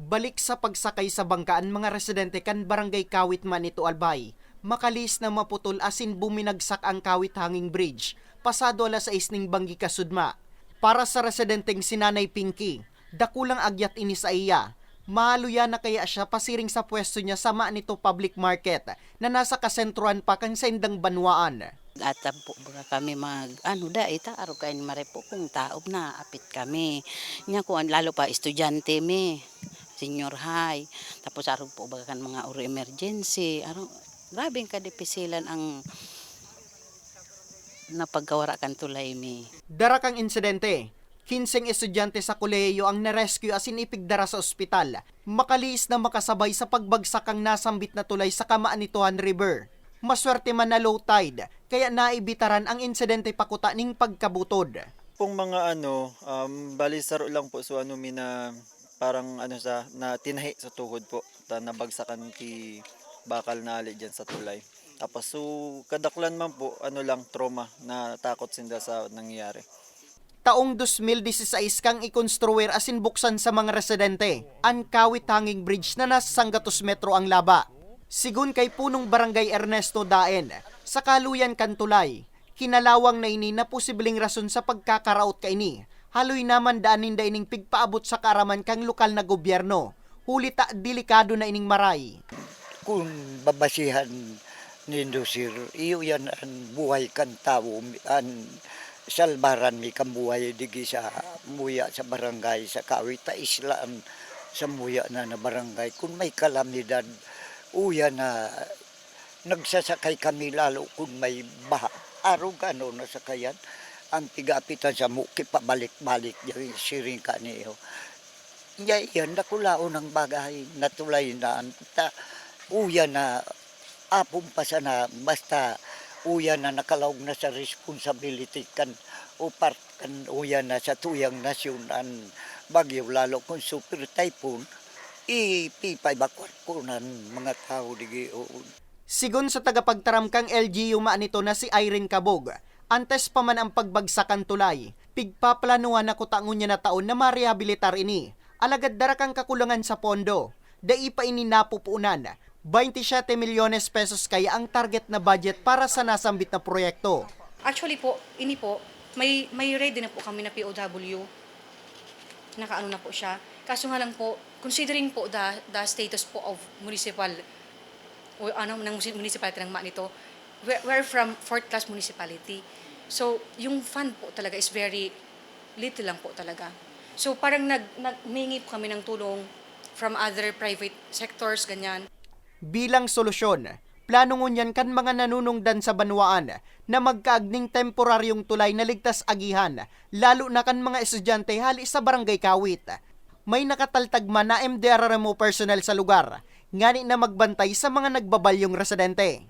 Balik sa pagsakay sa bangkaan mga residente kan barangay Kawit Manito Albay. Makalis na maputol asin buminagsak ang Kawit Hanging Bridge. Pasado alas 6 ning banggi kasudma. Para sa residenteng sinanay Pinky, dakulang agyat ini sa iya. Mahaluya na kaya siya pasiring sa pwesto niya sa nito public market na nasa kasentruan pa kan sa indang banwaan. At po baga kami mag, ano da, ita, araw kayo ni Marepo kung taob na, apit kami. Nya ko, lalo pa, estudyante mi, senior high. Tapos araw po baga kan mga uro emergency. Araw, grabe ka dipisilan ang napagkawara kan tulay mi. Darakang insidente, 15 estudyante sa kolehiyo ang narescue asin ipigdara sa ospital. Makaliis na makasabay sa pagbagsak ang nasambit na tulay sa Kamaanituhan River. Maswerte man na low tide, kaya naibitaran ang insidente pakuta ning pagkabutod. pong mga ano, um, bali saro lang po so ano mi na parang ano sa na tinahi sa tuhod po ta nabagsakan ti bakal na ali dyan sa tulay. Tapos so kadaklan man po ano lang trauma na takot sinda sa nangyayari. Taong 2016 kang ikonstruwer asin buksan sa mga residente ang Kawit Hanging Bridge na nasa Sanggatos Metro ang laba. Sigun kay punong barangay Ernesto Daen, sa kaluyan kantulay, kinalawang na ini na posibleng rason sa pagkakaraot ka ini. Haloy naman daanin da ining pigpaabot sa karaman kang lokal na gobyerno. Huli ta delikado na ining maray. kung babasihan ni Sir, iyo yan ang buhay kan tao, an salbaran mi kan buhay digi sa muya sa barangay, sa kawita islaan sa muya na na barangay. Kung may kalamidad, uya na nagsasakay kami lalo kung may baha. Araw gano na sakayan, ang tigapitan sa muki pabalik-balik yung siring ka niyo. Ya, yan nakulao ng bagay na tulay na ta uya na apong pa sana basta uya na nakalawag na sa responsibility kan o part kan uya na sa tuyang nasyon an bagyo lalo kung super typhoon ipipay bakwat ko ng mga tao digi o Sigun sa tagapagtaram kang LGU nito na si Irene Cabog, antes pa man ang pagbagsakan tulay, pigpaplanuhan na kutangon niya na taon na marehabilitar ini. Alagad dara kang kakulangan sa pondo, dai pa ini napupunan. 27 milyones pesos kaya ang target na budget para sa nasambit na proyekto. Actually po, ini po, may, may ready na po kami na POW. Nakaano na po siya. Kaso nga lang po, considering po the, the status po of municipal, o ano, ng municipality ng Manito, we're, we're from fourth class municipality. So, yung fund po talaga is very little lang po talaga. So, parang nag, nagmingi kami ng tulong from other private sectors, ganyan. Bilang solusyon, plano ngunyan kan mga nanunungdan sa banwaan na magkaagning temporaryong tulay na ligtas agihan, lalo na kan mga estudyante hali sa barangay Kawit. May nakataltag man na MDRRMO personnel sa lugar, ngani na magbantay sa mga nagbabalyong residente.